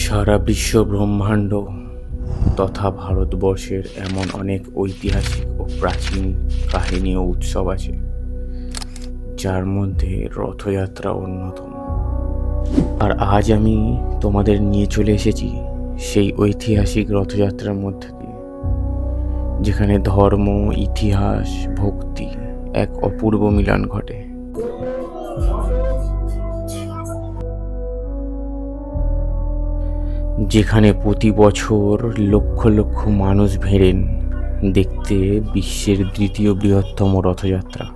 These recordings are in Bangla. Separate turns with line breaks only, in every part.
সারা বিশ্ব ব্রহ্মাণ্ড তথা ভারতবর্ষের এমন অনেক ঐতিহাসিক ও প্রাচীন কাহিনী ও উৎসব আছে, যার মধ্যে রথযাত্রা অন্যতম। আর আজ আমি তোমাদের নিয়ে চলে এসেছি সেই ঐতিহাসিক রথযাত্রার মধ্যে দিয়ে, যেখানে ধর্ম, ইতিহাস, ভক্তি এক অপূর্ব মিলন ঘটে। যেখানে প্রতি বছর লক্ষ লক্ষ মানুষ ভেড়েন দেখতে বিশ্বের দ্বিতীয় বৃহত্তম রথযাত্রা।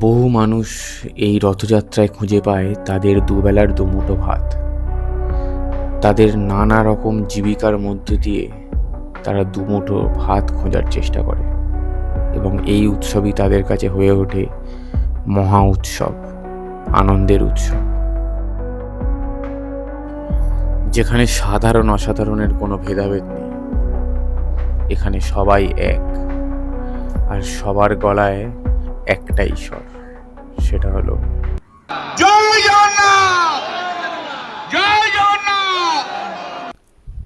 বহু মানুষ এই রথযাত্রায় খুঁজে পায় তাদের দুবেলার দুমুঠো ভাত। তাদের নানা রকম জীবিকার মধ্য দিয়ে তারা দুমুঠো ভাত খোঁজার চেষ্টা করে এবং এই উৎসবই তাদের কাছে হয়ে ওঠে মহা উৎসব। আনন্দের উৎসব যেখানে সাধারণ অসাধারণের কোনো ভেদাভেদ নেই। এখানে সবাই এক। আর সবার গলায় একটাই স্বর সেটা হলো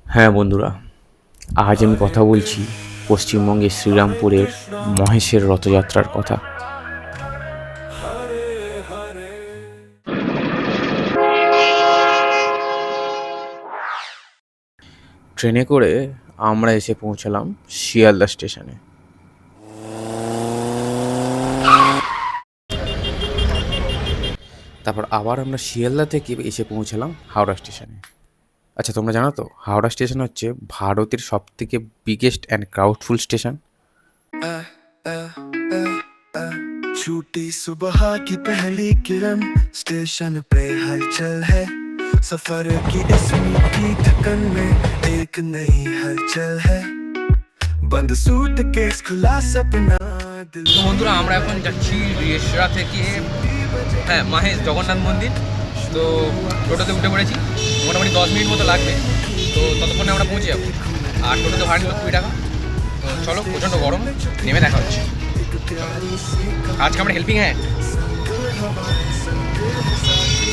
হ্যাঁ বন্ধুরা আজ আমি কথা বলছি পশ্চিমবঙ্গের শ্রীরামপুরের মহেশের রথযাত্রার কথা। ট্রেনে করে আমরা এসে পৌঁছালাম শিয়ালদা স্টেশনে। তারপর আবার আমরা শিয়ালদা থেকে এসে পৌঁছালাম হাওড়া স্টেশনে। আচ্ছা তোমরা জানো তো, হাওড়া স্টেশন হচ্ছে ভারতের সবথেকে বিগেস্ট অ্যান্ড ক্রাউডফুল স্টেশন
ছুটি সুবহ কি কিরণ, স্টেশন পে হলচল হ্যাঁ सफर की इस मीठी थकन में एक नई हलचल है बंद सूट केस खुला सपना दिल
তো বন্ধুরা আমরা এখন যাচ্ছি রেশরা থেকে হ্যাঁ মাহেশ জগন্নাথ মন্দির তো টোটোতে উঠে পড়েছি মোটামুটি দশ মিনিট মতো লাগবে তো ততক্ষণে আমরা পৌঁছে যাবো আর টোটোতে ভাড়া নিল কুড়ি টাকা তো চলো প্রচণ্ড গরম নেমে দেখা হচ্ছে আজকে আমরা হেল্পিং হ্যান্ড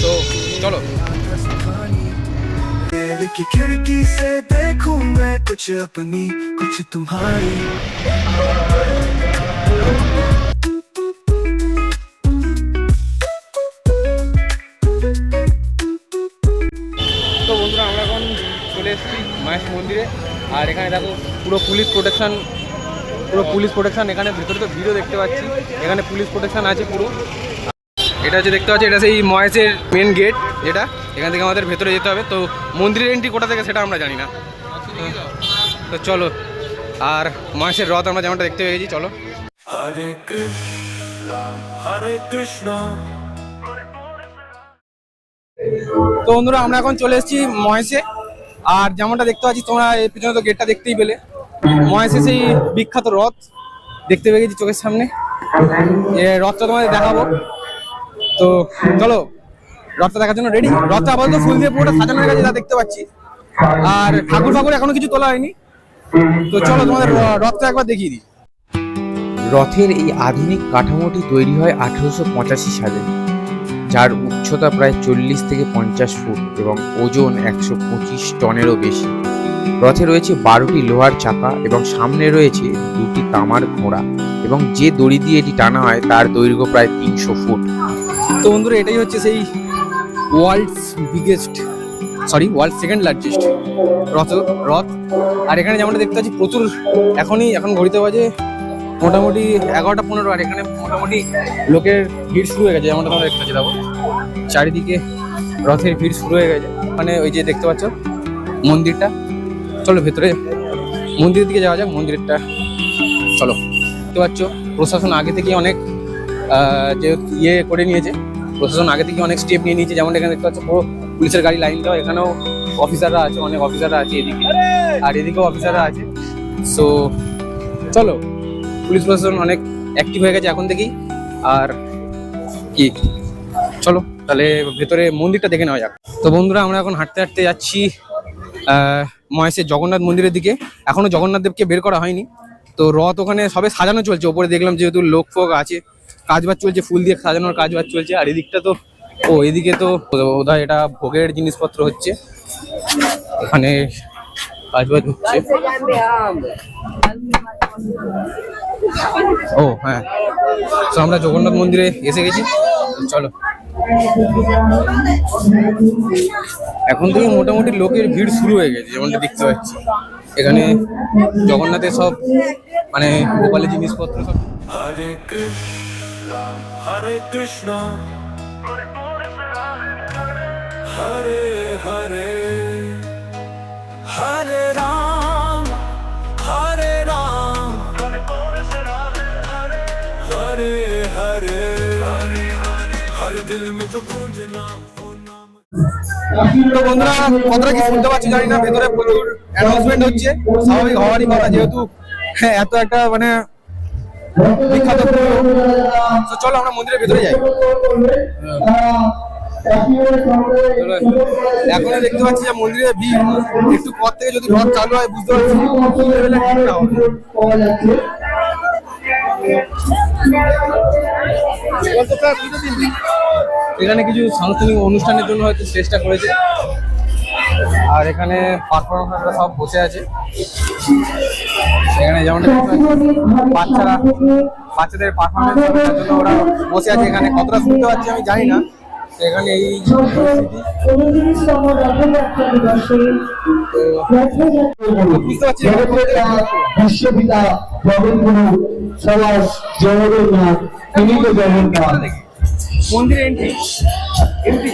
তো চলো
दिल की खिड़की से देखूं मैं कुछ अपनी कुछ तुम्हारी
তো বন্ধুরা আমরা এখন চলে এসেছি মাহেশ মন্দিরে আর এখানে দেখো পুরো পুলিশ প্রোটেকশন পুরো পুলিশ প্রোটেকশন এখানে ভিতরে তো ভিডিও দেখতে পাচ্ছি এখানে পুলিশ প্রোটেকশন আছে পুরো এটা হচ্ছে দেখতে পাচ্ছি এটা সেই ময়েসের মেন গেট যেটা এখান থেকে আমাদের ভেতরে যেতে হবে। তো মন্দিরের এন্ট্রি কোটা থেকে সেটা আমরা জানি না। তো চলো আর মহেশের রথ আমরা যেমনটা দেখতে পেয়েছি চলো। তো বন্ধুরা আমরা এখন চলে এসেছি মহেশে। আর যেমনটা দেখতে পাচ্ছি তোমরা এই পিছনে তো গেটটা দেখতেই পেলে। মহেশে সেই বিখ্যাত রথ দেখতে পেয়ে গেছি চোখের সামনে। রথটা তোমাদের দেখাবো। তো চলো, রথটা দেখার জন্য রেডি রথটা আপাতত ফুল দিয়ে পুরোটা সাজানো হয়ে গেছে যা দেখতে পাচ্ছি। আর ঠাকুর ঠাকুর এখনও কিছু তোলা হয়নি। তো চলো, তোমাদের রথটা একবার দেখিয়ে দিই।
রথের এই আধুনিক কাঠামোটি তৈরি হয় আঠারোশো পঁচাশি সালে, যার উচ্চতা প্রায় চল্লিশ থেকে পঞ্চাশ ফুট এবং ওজন একশো পঁচিশ টনেরও বেশি। রথে রয়েছে বারোটি লোহার চাকা এবং সামনে রয়েছে দুটি তামার ঘোড়া এবং যে দড়ি দিয়ে এটি টানা হয়, তার দৈর্ঘ্য প্রায় তিনশো ফুট।
তো বন্ধুরা, এটাই হচ্ছে সেই worlds biggest, sorry world second largest রথ রথ। আর এখানে যেমনটা দেখতে পাচ্ছি, প্রচুর এখনই, এখন ঘড়িতে বাজে মোটামুটি এগারোটা পনেরো, আর এখানে মোটামুটি লোকের ভিড় শুরু হয়ে গেছে, যেমনটা তোমরা দেখতে পাচ্ছি, দেখো। চারিদিকে রথের ভিড় শুরু হয়ে গেছে। মানে ওই যে দেখতে পাচ্ছ, মন্দিরটা। চলো ভেতরে, মন্দিরের দিকে যাওয়া যাক মন্দিরটা চলো। দেখতে পাচ্ছ, প্রশাসন আগে থেকে অনেক যে ইয়ে করে নিয়েছে, প্রশাসন আগে থেকে অনেক স্টেপ নিয়ে নিয়েছে, যেমন এখানে দেখতে পাচ্ছ, পুরো পুলিশের গাড়ি লাইন দেওয়া, এখানেও অফিসাররা আছে, অনেক অফিসাররা আছে এদিকে। আর এদিকেও অফিসাররা আছে। সো চলো, পুলিশ প্রশাসন অনেক অ্যাক্টিভ হয়ে গেছে এখন থেকেই। আর কি, চলো, তাহলে ভেতরে মন্দিরটা দেখে নেওয়া যাক। তো বন্ধুরা, আমরা এখন হাঁটতে হাঁটতে যাচ্ছি মহেশের জগন্নাথ মন্দিরের দিকে। এখনও জগন্নাথ দেবকে বের করা হয়নি। তো রথ ওখানে সবে সাজানো চলছে, ওপরে দেখলাম যেহেতু লোক ফোক আছে। কাজবাজ চলছে, ফুল দিয়ে সাজানোর কাজবাজ চলছে, আর এদিকটা তো, ও, এদিকে তো বোধহয় এটা ভোগের জিনিসপত্র হচ্ছে। এখানে কাজবাজ হচ্ছে। ও হ্যাঁ। তো আমরা জগন্নাথ মন্দিরে এসে গেছি। চলো। এখন থেকে মোটামুটি লোকের ভিড় শুরু হয়ে গেছে, যেমনটা দেখতে পাচ্ছি। এখানে জগন্নাথের সব মানে গোপালের জিনিসপত্র সব
Hare Krishna Hare Hare Hare Ram Hare Ram Hare Hare Hare Dil mein to
gundna বন্ধুরা কথাটা কি শুনতে পাচ্ছি জানি না, ভেতরে প্রচুর অ্যানাউন্সমেন্ট হচ্ছে, স্বাভাবিক হওয়ারই কথা যেহেতু হ্যাঁ এত একটা মানে বিখ্যাত তো চলো আমরা মন্দিরের ভেতরে যাই। চলো, এখনই দেখতে পাচ্ছি যে মন্দিরের ভিড় একটু পর থেকে যদি রথ চালু হয় বুঝতে পারছি। এখানে কিছু সাংস্কৃতিক অনুষ্ঠানের জন্য হয়তো চেষ্টা করেছে। আর এখানে পারফরমেন্সরা সব বসে আছে। এখানে যেমন বাচ্চারা বাচ্চাদের পারফরমেন্স জন্য ওরা বসে আছে এখানে। কতটা শুনতে পাচ্ছি আমি জানি না। এখানে এই পরিস্থিতি। তো বুঝতে পারছি এখানে প্রত্যেকটা
বিশ্বপিতা জগৎগুরু সবাস জগন্নাথ তিনি তো জগন্নাথ।
মন্দিরে এন্ট্রি এন্ট্রি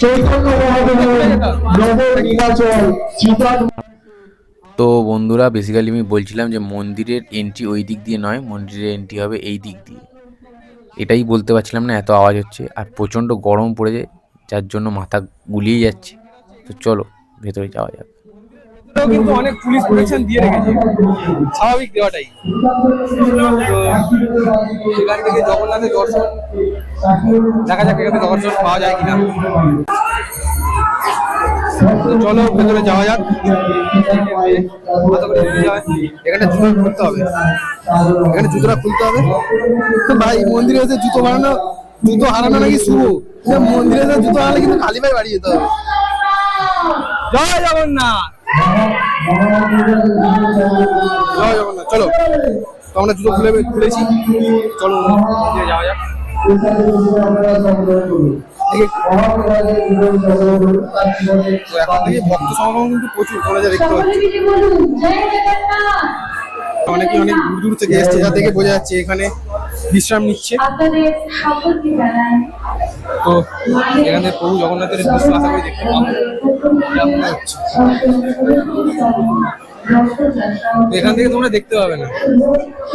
চৈতন্য মহাদেবের শ্রীপাদ
তো বন্ধুরা বেসিক্যালি আমি বলছিলাম যে মন্দিরের এন্ট্রি ওই দিক দিয়ে নয়, মন্দিরের এন্ট্রি হবে এই দিক দিয়ে। এটাই বলতে পারছিলাম না, এত আওয়াজ হচ্ছে আর প্রচণ্ড গরম পড়েছে, যার জন্য মাথা গুলিয়ে যাচ্ছে। তো চলো, ভেতরে যাওয়া যাক।
জগন্নাথের দর্শন, দেখা যাক এখানে দর্শন পাওয়া যায় কিনা। চলো ভেতরে যাওয়া যাক। এখানে জুতো খুলতে হবে। এখানে জুতোটা খুলতে হবে। তো ভাই, মন্দিরে এসে জুতো বানানো, জুতো হারানো নাকি শুভ মন্দিরে এসে জুতো হারালে কিন্তু খালি পায়ে বাড়ি যেতে হবে। জয় জগন্নাথ! জয় জগন্নাথ, চলো। তো আমরা জুতো খুলে খুলেছি। চলো যাওয়া যাক। দেখি, তো এখন থেকে ভক্ত সমাগম কিন্তু প্রচুর তোমরা যা দেখতে পাচ্ছ অনেকে অনেক দূর দূর থেকে এসছে যা দেখে বোঝা যাচ্ছে এখানে বিশ্রাম নিচ্ছে। তো এখানে প্রভু জগন্নাথের দৃশ্য আশা করি দেখতে পাবো এখান থেকে তোমরা দেখতে পাবে না।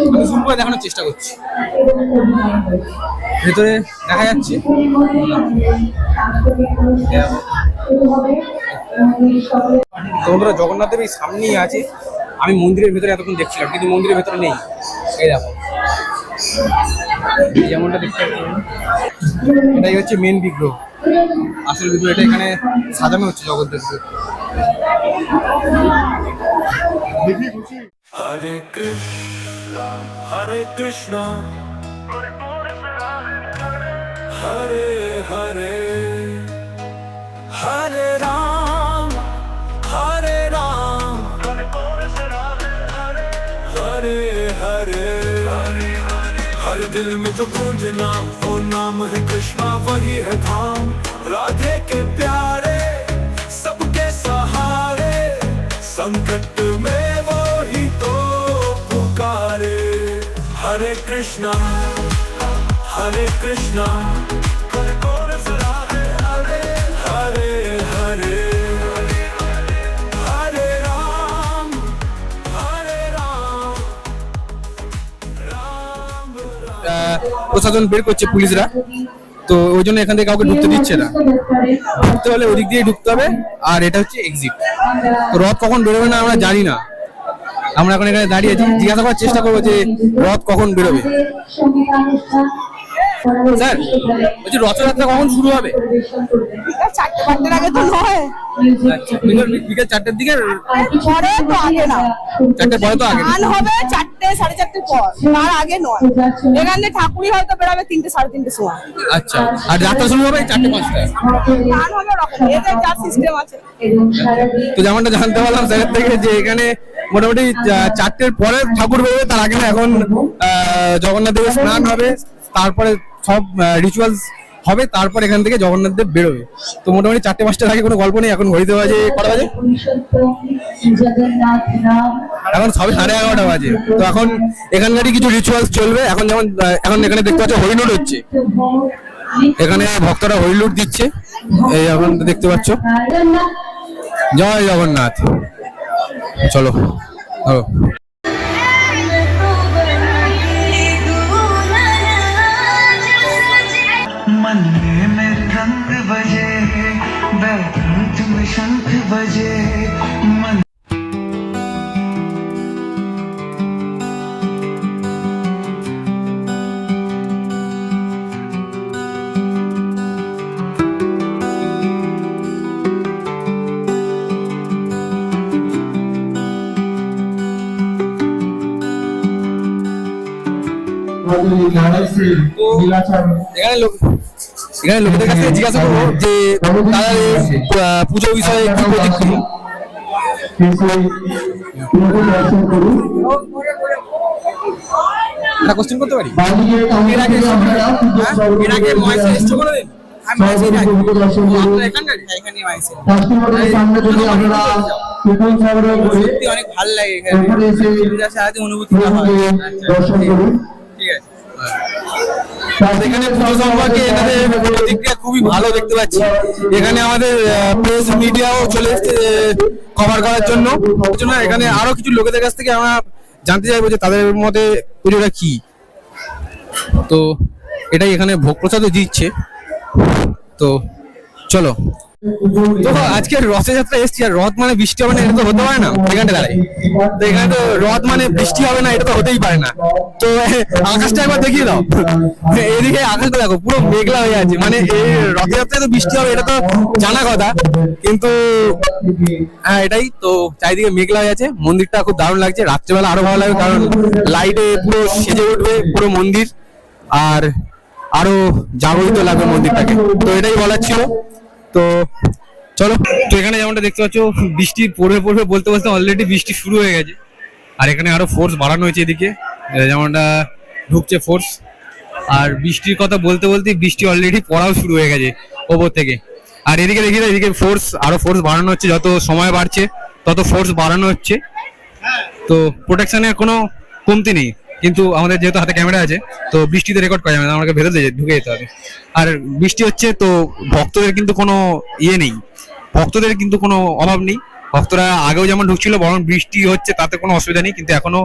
আমি জুম করে দেখানোর চেষ্টা করছি। ভেতরে দেখা যাচ্ছে? তোমরা জগন্নাথ দেব এই সামনেই আছে। আমি মন্দিরের ভেতরে এতক্ষণ দেখছিলাম, কিন্তু মন্দিরের ভেতরে নেই। এই দেখো। যেমনটা দেখতে এটাই হচ্ছে মেন বিগ্রহ। আসল ভিডিও এটা এখানে সাজানো হচ্ছে
জগদ্দেশকে হরে কৃষ্ণ হরে কৃষ্ণ। হরে হরে दिल में तो गूंजना, वो नाम है कृष्णा, वही है धाम। राधे के प्यारे, सबके सहारे, संकट में वो ही तो पुकारे। हरे कृष्णा हरे कृष्णा।
প্রশাসন বের করছে পুলিশরা। তো ওই জন্য এখান থেকে কাউকে ঢুকতে দিচ্ছে না। ঢুকতে হলে ওদিক দিয়ে ঢুকতে হবে, আর এটা হচ্ছে এক্সিট তো রথ কখন বেরোবে না আমরা জানি না। আমরা এখন এখানে দাঁড়িয়ে আছি। জিজ্ঞাসা করার চেষ্টা করব যে রথ কখন বেরোবে। স্যার বলছি রথযাত্রা কখন শুরু হবে?
চারটের আগে তো নয়।
আচ্ছা বিকেল চারটের দিকে?
পরে তো আগে না।
চারটে পরে তো আগে
গান হবে চারটে সাড়ে চারটের পর। তার আগে নয়। এখানে ঠাকুরই হয়তো বেরোবে তিনটে সাড়ে তিনটে সময়।
আচ্ছা আর যাত্রা শুরু হবে চারটে পাঁচটায়?
গান হবে ওরকম। এদের যা সিস্টেম আছে।
তো যেমনটা জানতে পারলাম স্যারের থেকে যে এখানে মোটামুটি চারটের পরে ঠাকুর বেরোবে তার আগে না এখন আহ, জগন্নাথ দেবের স্নান হবে। তারপরে সব রিচুয়ালস হবে, তারপর এখান থেকে জগন্নাথ দেব বেরোবে। তো মোটামুটি চারটে পাঁচটার আগে কোনো গল্প নেই, এখন ঘড়িতে বাজে কটা বাজে? এখন সবে সাড়ে এগারোটা বাজে। তো এখন এখানকারই কিছু রিচুয়ালস চলবে, এখন যেমন এখন এখানে দেখতে পাচ্ছ হরিলুট হচ্ছে এখানে ভক্তরা হরিলুট দিচ্ছে। এই এখন দেখতে পাচ্ছ। জয় জগন্নাথ। চলো এখানে লোক এখানে লোকেদের কাছে জিজ্ঞাসা করব যে তারা পুজো বিষয়ে কি প্রতিক্রিয়া একটা কোশ্চেন করতে পারি? এর আগে হ্যাঁ? এর আগে মহেশে এসছো কোনোদিন?
কুপন সংগ্রহ করে।
সত্যি অনেক ভালো লাগে এখানে। অনুভূতিটা হয়। এখানে সম্পর্কে এনাদের প্রতিক্রিয়া খুবই ভালো দেখতে পাচ্ছি। এখানে আমাদের প্রেস মিডিয়াও চলে এসেছে কভার করার জন্য। এখানে আরও কিছু লোকেদের কাছ থেকে আমরা জানতে চাইব যে তাদের মতে পুজোটা কি। তো এটাই এখানে ভোগ প্রসাদও দিচ্ছে। তো চলো। তো আজকে রথযাত্রা এসছি, আর রথ মানে বৃষ্টি হবে না, এটা তো হতে পারে না। এখানে দাঁড়াই। তো এখানে তো রথ মানে বৃষ্টি হবে না, এটা তো হতেই পারে না। তো আকাশটা একবার দেখিয়ে দাও। এদিকে আকাশটা দেখো, পুরো মেঘলা হয়ে আছে। মানে এই রথযাত্রায় তো বৃষ্টি হবে, এটা তো জানা কথা। কিন্তু হ্যাঁ এটাই। তো চারিদিকে মেঘলা হয়ে আছে। মন্দিরটা খুব দারুণ লাগছে। রাত্রেবেলা আরও ভালো লাগবে, কারণ লাইটে পুরো সেজে উঠবে, পুরো মন্দির। আর আরও জাগরিত লাগবে মন্দিরটাকে। তো এটাই বলার ছিল। তো চলো, তো এখানে যেমনটা দেখতে পাচ্ছ, বৃষ্টি পড়বে পড়বে বলতে বলতে অলরেডি বৃষ্টি শুরু হয়ে গেছে। আর এখানে আরও ফোর্স বাড়ানো হয়েছে এদিকে যেমনটা ঢুকছে ফোর্স আর বৃষ্টির কথা বলতে বলতে বৃষ্টি অলরেডি পড়াও শুরু হয়ে গেছে ওপর থেকে। আর এদিকে দেখি এদিকে ফোর্স আরও ফোর্স বাড়ানো হচ্ছে, যত সময় বাড়ছে, তত ফোর্স বাড়ানো হচ্ছে। তো প্রোটেকশনের কোনো কমতি নেই। কিন্তু আমাদের যেহেতু হাতে ক্যামেরা আছে, তো বৃষ্টিতে রেকর্ড করা যাবে না আমাকে ভেতরে ঢুকে যেতে হবে। আর বৃষ্টি হচ্ছে তো ভক্তদের কিন্তু কোনো ইয়ে নেই। ভক্তদের কিন্তু কোনো অভাব নেই। ভক্তরা আগেও যেমন ঢুকছিল, বরং বৃষ্টি হচ্ছে, তাতে কোনো অসুবিধা নেই, কিন্তু এখনও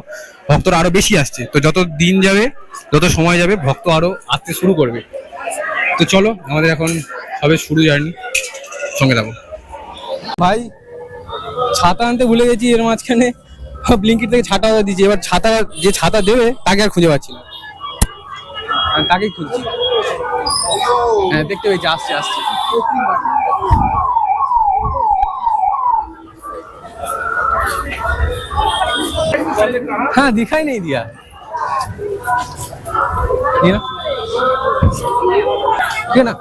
ভক্তরা আরও বেশি আসছে। তো যত দিন যাবে, যত সময় যাবে, ভক্ত আরও আসতে শুরু করবে। তো চলো, আমাদের এখন সবে শুরু জার্নি। সঙ্গে থাকো। ভাই, ছাতা আনতে ভুলে গেছি, এর মাঝখানে ব্লিঙ্কিট থেকে ছাতা দিয়েছি এবার ছাতা যে ছাতা দেবে তাকে আর খুঁজে পাচ্ছি না আমি তাকেই খুঁজছি হ্যাঁ দেখতে পেয়েছি আসছে আসছে हाँ दिखाई नहीं दिया ये ना ये ना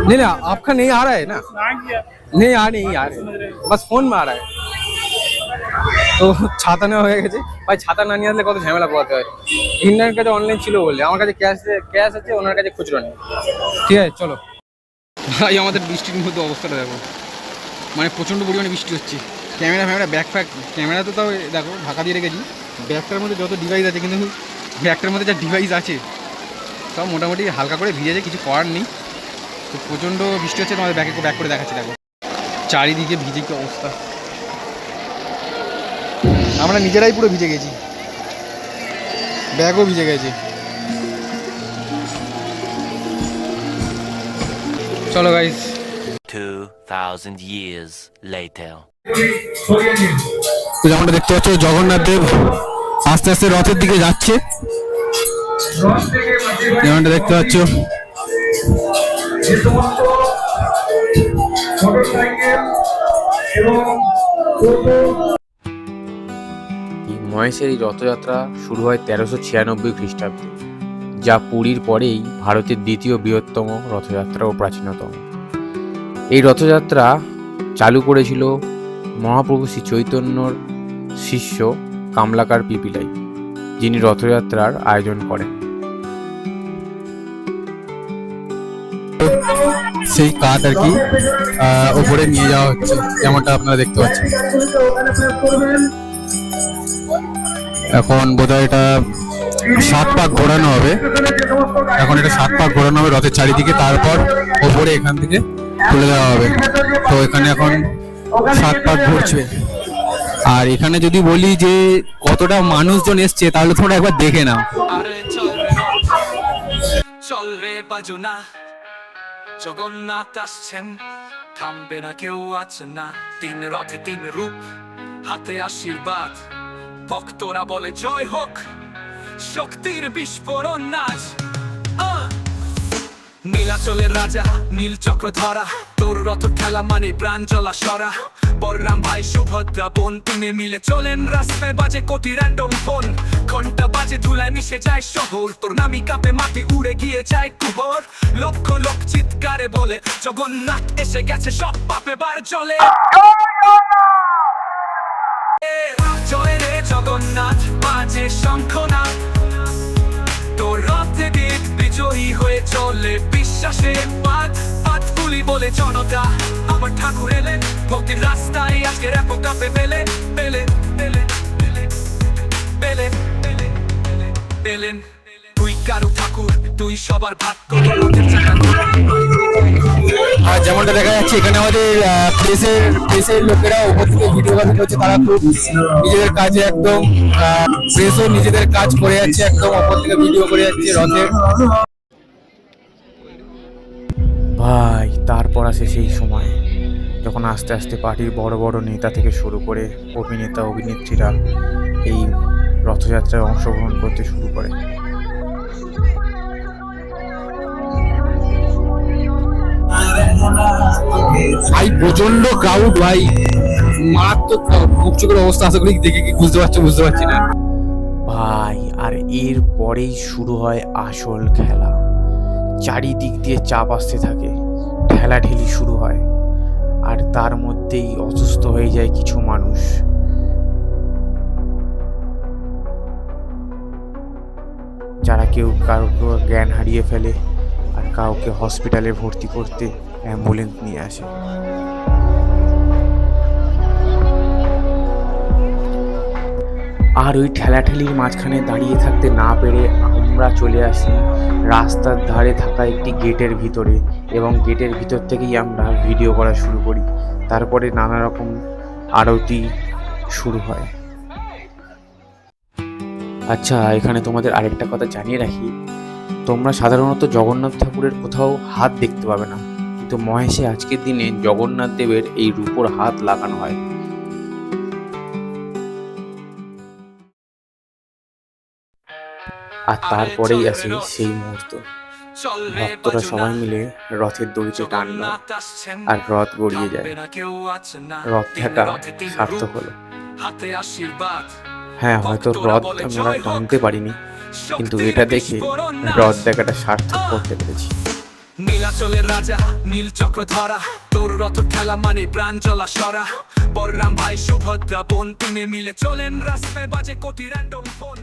नहीं ना आपका नहीं आ रहा है ना नहीं आ नहीं आ रहा है बस फोन में आ रहा है তো ছাতা নেওয়া হয়ে গেছে। ভাই, ছাতা না নিয়ে আসলে কত ঝামেলা পোয়াতে হয়। ইন্ডিয়ান কাছে অনলাইন ছিল বলে আমার কাছে ক্যাশ ক্যাশ আছে, ওনার কাছে খুচরো নেই। ঠিক আছে, চলো। ভাই, আমাদের বৃষ্টির মধ্যে অবস্থাটা দেখো। মানে প্রচণ্ড পরিমাণে বৃষ্টি হচ্ছে। ক্যামেরা ফ্যামেরা ব্যাক ফ্যাক ক্যামেরা তো তাও দেখো, ঢাকা দিয়ে রেখেছি। ব্যাগটার মধ্যে যত ডিভাইস আছে, কিন্তু ব্যাগটার মধ্যে যা ডিভাইস আছে, সব মোটামুটি হালকা করে ভিজেছে, কিছু করার নেই। তো প্রচণ্ড বৃষ্টি হচ্ছে, তোমাদের ব্যাগে ব্যাক করে দেখাচ্ছি, দেখো। চারিদিকে ভিজে কি অবস্থা। আমরা নিজেরাই পুরো ভিজে গেছি। ব্যাগও ভিজে গেছে। চলো গাইস
2,000 years later.
তো যেমনটা দেখতে পাচ্ছ জগন্নাথ দেব আস্তে আস্তে রথের দিকে যাচ্ছে। যেমনটা দেখতে পাচ্ছ
মোটরসাইকেল এবং
মহেশের এই রথযাত্রা শুরু হয় তেরোশো ছিয়ানব্বই খ্রিস্টাব্দে, যা পুরীর পরেই ভারতের দ্বিতীয় বৃহত্তম রথযাত্রা ও প্রাচীনতম। এই রথযাত্রা চালু করেছিল মহাপ্রভু শ্রী চৈতন্যর শিষ্য কামলাকার পিপিলাই, যিনি রথযাত্রার আয়োজন করেন।
সেই কাঠ আর কি ওপরে নিয়ে যাওয়া হচ্ছে, যেমনটা আপনারা দেখতে পাচ্ছেন। এখন বোধহয় এটা সাত পাক ঘোরানো হবে। এখন এটা সাত পাক ঘোরানো হবে রথের চারিদিকে, তারপর ওপরে এখান থেকে তুলে দেওয়া হবে। তো এখানে এখন সাত পাক ঘুরছে। আর এখানে যদি বলি যে কতটা মানুষজন এসছে, তাহলে তোমরা একবার দেখে নাও।
আরে চল চল রে বাজুনা। জগন্নাথ আসছেন, থামবে না কেউ আছে না। তিন রথে তিন রূপ, হাতে আশীর্বাদ। ভক্তরা বলে, জয় হোক, শক্তির বিস্ফোরণ নাচ নীলাচলের রাজা, নীল চক্র ধরা তোর রথ খেলা মানে প্রাণ চলা সরা। বলরাম ভাই, সুভদ্রা বোন, তিনি মিলে চলেন রাস্তায়, বাজে কোটি র্যান্ডম ফোন ঘণ্টা বাজে, ধুলায় মিশে যায় শহর। তোর নামি কাপে মাটি উড়ে গিয়ে যায় কুবর লক্ষ লোক চিৎকারে বলে, জগন্নাথ এসে গেছে, সব পাপে বার চলে। জয় নাচ, বাজে শঙ্খনাথ তো রথে গীত বিজয়ী হয়ে চলে বিশ্বাসে পাত। পাতগুলি বলে জনতা, আমার ঠাকুর এলেন। ভক্তির রাস্তায় আজকে রেপো কাপে পেলে পেলে পেলে পেলে পেলেন। তুই কারও ঠাকুর, তুই সবার ভাগ্য। করে রথের চাকা
আর যেমনটা দেখা যাচ্ছে, এখানে আমাদের প্রেসের প্রেসের লোকেরা উপর থেকে ভিডিওগ্রাফি করছে তারা খুব নিজেদের কাজে একদম প্রেসও নিজেদের কাজ করে যাচ্ছে, একদম উপর থেকে ভিডিও করে যাচ্ছে রথের
ভাই, তারপর আসে সেই সময়, যখন আস্তে আস্তে পার্টির বড় বড় নেতা থেকে শুরু করে অভিনেতা, অভিনেত্রীরা এই রথযাত্রায় অংশগ্রহণ করতে শুরু করে।
ভাই প্রচণ্ড ক্রাউড ভাই। মারাত্মক মুখ চোখের অবস্থা আশা করি দেখে কি বুঝতে পারছ, বুঝতে পারছি না।
ভাই, আর এর পরেই শুরু হয় আসল খেলা। চারিদিক দিয়ে চাপ আসতে থাকে। ঠেলাঠেলি শুরু হয়। আর তার মধ্যেই অসুস্থ হয়ে যায় কিছু মানুষ। যারা কেউ কারও জ্ঞান হারিয়ে ফেলে আর কাউকে হসপিটালে ভর্তি করতে অ্যাম্বুলেন্স নিয়ে আসে। আর ওই ঠেলাঠেলির মাঝখানে দাঁড়িয়ে থাকতে না পেরে আমরা চলে আসি রাস্তার ধারে থাকা একটি গেটের ভিতরে এবং গেটের ভিতর থেকেই আমরা ভিডিও করা শুরু করি। তারপরে নানা রকম আরতি শুরু হয়। আচ্ছা এখানে তোমাদের আরেকটা কথা জানিয়ে রাখি। তোমরা সাধারণত জগন্নাথ ঠাকুরের কোথাও হাত দেখতে পাবে না। তো মহেশে আজকের দিনে জগন্নাথ দেবের এই রূপর হাত লাগানো হয়। আর তারপরেই আসে সেই মুহূর্ত। ভক্তরা সবাই মিলে রথের দড়িতে
টান
আর রথ গড়িয়ে যায়। রথ থাকা সার্থক হলো। হ্যাঁ হয়তো রথ আমরা টানতে পারিনি, কিন্তু এটা দেখে রথ দেখাটা সার্থক করতে পেরেছি।
নীলাচলের রাজা, নীল চক্র ধরা তোর রথ খেলা মানে প্রাণ চলা সরা বলরাম ভাই, সুভদ্রা বোন তুমি মিলে চলেন রাস্তায় বাজে কোটি র্যান্ডম ফোন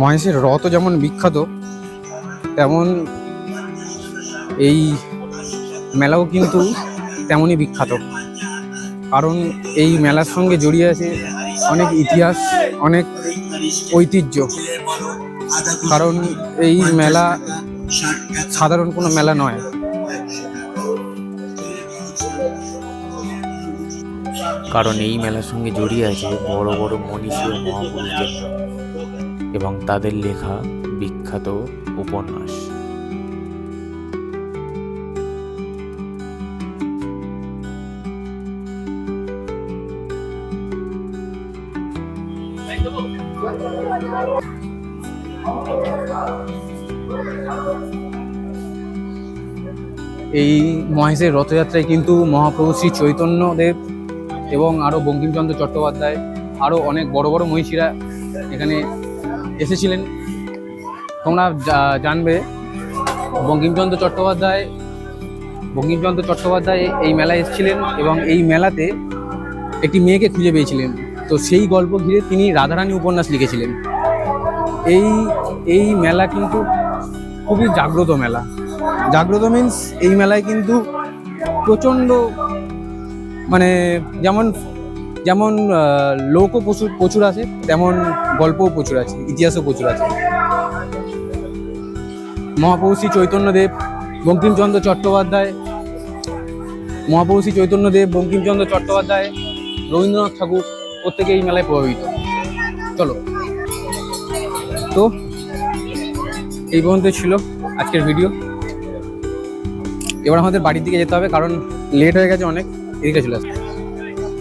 মহেশের রথও যেমন বিখ্যাত, তেমন এই মেলাও কিন্তু তেমনই বিখ্যাত। কারণ এই মেলার সঙ্গে জড়িয়ে আছে অনেক ইতিহাস, অনেক ঐতিহ্য। কারণ এই মেলা সাধারণ কোনো মেলা নয়।
কারণ এই মেলার সঙ্গে জড়িয়ে আছে বড় বড় মনীষী ও মহাপুরুষদের। এবং তাদের লেখা বিখ্যাত উপন্যাস।
এই মহেশের রথযাত্রায় কিন্তু মহাপ্রভু শ্রী চৈতন্যদেব এবং আরও বঙ্কিমচন্দ্র চট্টোপাধ্যায় আরও অনেক বড় বড় মহিষীরা এখানে এসেছিলেন। তোমরা জানবে, বঙ্কিমচন্দ্র চট্টোপাধ্যায় বঙ্কিমচন্দ্র চট্টোপাধ্যায় এই মেলায় এসেছিলেন এবং এই মেলাতে একটি মেয়েকে খুঁজে পেয়েছিলেন। তো সেই গল্প ঘিরে তিনি রাধারানী উপন্যাস লিখেছিলেন। এই এই মেলা কিন্তু খুবই জাগ্রত মেলা। জাগ্রত মিন্স এই মেলায় কিন্তু প্রচণ্ড মানে যেমন যেমন লোকও প্রচুর প্রচুর আছে, তেমন গল্পও প্রচুর আছে, ইতিহাসও প্রচুর আছে। মহাপ্রভু শ্রী চৈতন্যদেব, বঙ্কিমচন্দ্র চট্টোপাধ্যায় মহাপ্রভু শ্রী চৈতন্যদেব, বঙ্কিমচন্দ্র চট্টোপাধ্যায়, রবীন্দ্রনাথ ঠাকুর প্রত্যেকে এই মেলায় প্রভাবিত। চলো। তো, এই পর্যন্ত ছিল আজকের ভিডিও এবার আমাদের বাড়ির দিকে যেতে হবে, কারণ লেট হয়ে গেছে অনেক, এদিকে চলে আসবে।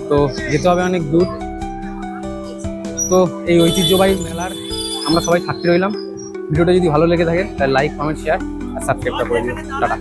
তো যেতে হবে অনেক দূর। তো এই ঐতিহ্যবাহী মেলার আমরা সবাই থাকতে রইলাম। ভিডিওটা যদি ভালো লেগে থাকে, তাহলে লাইক কমেন্ট শেয়ার আর সাবস্ক্রাইবটা করে দিও। টাটা।